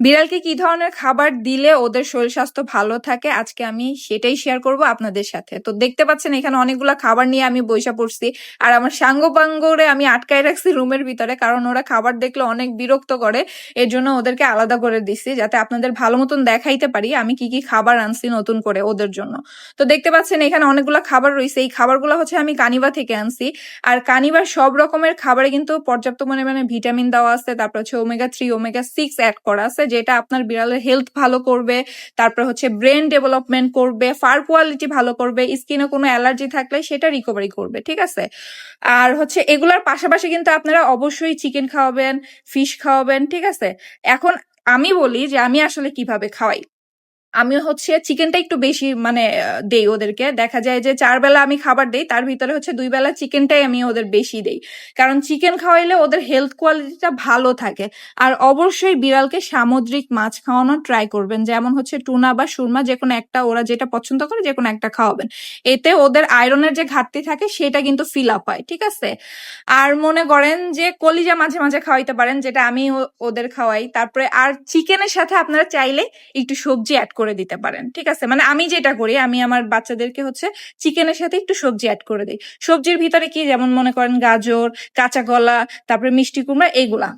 বিড়ালকে কি ধরনের খাবার দিলে ওদের শরীর স্বাস্থ্য ভালো থাকে? আজকে আমি সেটাই শেয়ার করব আপনাদের সাথে। তো দেখতে পাচ্ছেন, এখানে অনেকগুলা খাবার নিয়ে আমি বইসা পড়ছি। আর আমার সাঙ্গপাঙ্গরে আমি আটকায় রাখছি রুমের ভিতরে, কারণ ওরা খাবার দেখলে অনেক বিরক্ত করে। এর জন্য ওদেরকে আলাদা করে দিছি যাতে আপনাদের ভালো মতন দেখাইতে পারি আমি কি কি খাবার আনছি নতুন করে ওদের জন্য। তো দেখতে পাচ্ছেন, এখানে অনেকগুলো খাবার রয়েছে। এই খাবারগুলো হচ্ছে আমি কানিবা থেকে আনছি। আর কানিবার সব রকমের খাবারে কিন্তু পর্যাপ্ত পরিমাণে ভিটামিন দেওয়া আছে, তারপর হচ্ছে omega three omega six add করা আছে যেটা আপনার বিড়ালের হেলথ ভালো করবে, তারপরে হচ্ছে ব্রেন ডেভেলপমেন্ট করবে ফার কোয়ালিটি ভালো করবে স্কিনে কোনো অ্যালার্জি থাকলে সেটা রিকভারি করবে, ঠিক আছে? আর হচ্ছে এগুলার পাশাপাশি কিন্তু আপনারা অবশ্যই চিকেন খাওয়াবেন ফিশ খাওয়াবেন, ঠিক আছে? এখন আমি বলি যে আমি আসলে কীভাবে খাওয়াই। আমি হচ্ছে চিকেনটা একটু বেশি মানে দেই ওদেরকে। দেখা যায় যে চার বেলা আমি খাবার দেই, তার ভিতরে হচ্ছে দুই বেলা চিকেনটাই আমি ওদের বেশি দেই। কারণ চিকেন খাওয়াইলে ওদের হেলথ কোয়ালিটিটা ভালো থাকে। আর অবশ্যই বিড়ালকে সামুদ্রিক মাছ খাওয়ানো ট্রাই করবেন। যেমন হচ্ছে টুনা বা সুরমা, যে কোনো একটা, ওরা যেটা পছন্দ করে যে কোনো একটা খাওয়াবেন। এতে ওদের আয়রনের যে ঘাটতি থাকে, সেটা কিন্তু ফিল আপ হয়, ঠিক আছে? আর মনে করেন যে কলিজা মাঝে মাঝে খাওয়াইতে পারেন, যেটা আমি ওদের খাওয়াই। তারপরে আর চিকেনের সাথে আপনারা চাইলে একটু সবজি অ্যাড করে দিতে পারেন, ঠিক আছে? মানে আমি যেটা করি, আমি আমার বাচ্চাদেরকে হচ্ছে চিকেনের সাথে একটু সবজি অ্যাড করে দিই। সবজির ভিতরে কি যেমন মনে করেন গাজর, কাঁচা কলা, তারপরে মিষ্টি কুমড়া, এগুলা।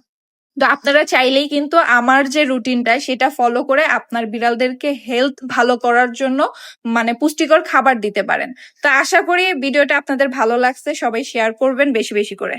তো আপনারা চাইলেই কিন্তু আমার যে রুটিনটা, সেটা ফলো করে আপনার বিড়ালদেরকে হেলথ ভালো করার জন্য মানে পুষ্টিকর খাবার দিতে পারেন। তো আশা করি ভিডিওটা আপনাদের ভালো লাগছে, সবাই শেয়ার করবেন বেশি বেশি করে।